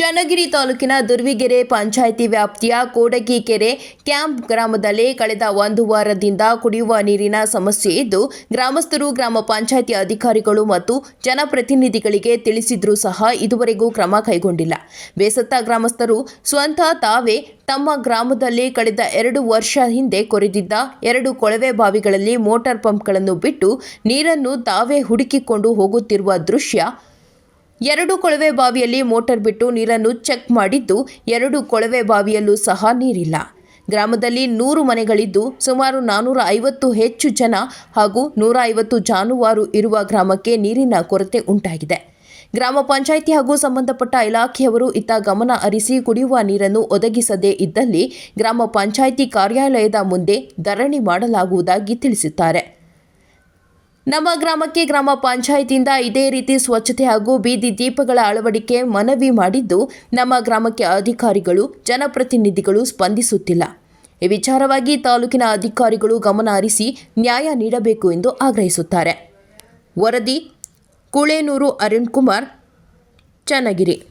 ಚನ್ನಗಿರಿ ತಾಲೂಕಿನ ದುರ್ವಿಗೆರೆ ಪಂಚಾಯಿತಿ ವ್ಯಾಪ್ತಿಯ ಕೋಡಗಿ ಕೆರೆ ಕ್ಯಾಂಪ್ ಗ್ರಾಮದಲ್ಲಿ ಕಳೆದ ಒಂದು ವಾರದಿಂದ ಕುಡಿಯುವ ನೀರಿನ ಸಮಸ್ಯೆ ಇದ್ದು, ಗ್ರಾಮಸ್ಥರು, ಗ್ರಾಮ ಪಂಚಾಯಿತಿ ಅಧಿಕಾರಿಗಳು ಮತ್ತು ಜನಪ್ರತಿನಿಧಿಗಳಿಗೆ ತಿಳಿಸಿದ್ರೂ ಸಹ ಇದುವರೆಗೂ ಕ್ರಮ ಕೈಗೊಂಡಿಲ್ಲ. ಬೇಸತ್ತ ಗ್ರಾಮಸ್ಥರು ಸ್ವಂತ ತಾವೇ ತಮ್ಮ ಗ್ರಾಮದಲ್ಲಿ ಕಳೆದ ಎರಡು ವರ್ಷ ಹಿಂದೆ ಕೊರೆದಿದ್ದ ಎರಡು ಕೊಳವೆ ಬಾವಿಗಳಲ್ಲಿ ಮೋಟಾರ್ ಪಂಪ್ಗಳನ್ನು ಬಿಟ್ಟು ನೀರನ್ನು ತಾವೇ ಹುಡುಕಿಕೊಂಡು ಹೋಗುತ್ತಿರುವ ದೃಶ್ಯ ಎರಡು ಕೊಳವೆ ಬಾವಿಯಲ್ಲಿ ಮೋಟಾರ್ ಬಿಟ್ಟು ನೀರನ್ನು ಚೆಕ್ ಮಾಡಿದ್ದು ಎರಡು ಕೊಳವೆ ಬಾವಿಯಲ್ಲೂ ಸಹ ನೀರಿಲ್ಲ. ಗ್ರಾಮದಲ್ಲಿ ನೂರು ಮನೆಗಳಿದ್ದು ಸುಮಾರು ನಾನ್ನೂರ ಐವತ್ತು ಹೆಚ್ಚು ಜನ ಹಾಗೂ ನೂರ ಐವತ್ತು ಜಾನುವಾರು ಇರುವ ಗ್ರಾಮಕ್ಕೆ ನೀರಿನ ಕೊರತೆ ಉಂಟಾಗಿದೆ. ಗ್ರಾಮ ಪಂಚಾಯಿತಿ ಹಾಗೂ ಸಂಬಂಧಪಟ್ಟ ಇಲಾಖೆಯವರು ಇತ್ತ ಗಮನ ಹರಿಸಿ ಕುಡಿಯುವ ನೀರನ್ನು ಒದಗಿಸದೇ ಇದ್ದಲ್ಲಿ ಗ್ರಾಮ ಪಂಚಾಯಿತಿ ಕಾರ್ಯಾಲಯದ ಮುಂದೆ ಧರಣಿ ಮಾಡಲಾಗುವುದಾಗಿ ತಿಳಿಸಿದ್ದಾರೆ. ನಮ್ಮ ಗ್ರಾಮಕ್ಕೆ ಗ್ರಾಮ ಪಂಚಾಯಿತಿಯಿಂದ ಇದೇ ರೀತಿ ಸ್ವಚ್ಛತೆ ಹಾಗೂ ಬೀದಿ ದೀಪಗಳ ಅಳವಡಿಕೆ ಮನವಿ ಮಾಡಿದ್ದು, ನಮ್ಮ ಗ್ರಾಮಕ್ಕೆ ಅಧಿಕಾರಿಗಳು, ಜನಪ್ರತಿನಿಧಿಗಳು ಸ್ಪಂದಿಸುತ್ತಿಲ್ಲ. ಈ ವಿಚಾರವಾಗಿ ತಾಲೂಕಿನ ಅಧಿಕಾರಿಗಳು ಗಮನ ಹರಿಸಿ ನ್ಯಾಯ ನೀಡಬೇಕು ಎಂದು ಆಗ್ರಹಿಸುತ್ತಾರೆ. ವರದಿ, ಕುಳೇನೂರು ಅರುಣ್ ಕುಮಾರ್ ಚನ್ನಗಿರಿ.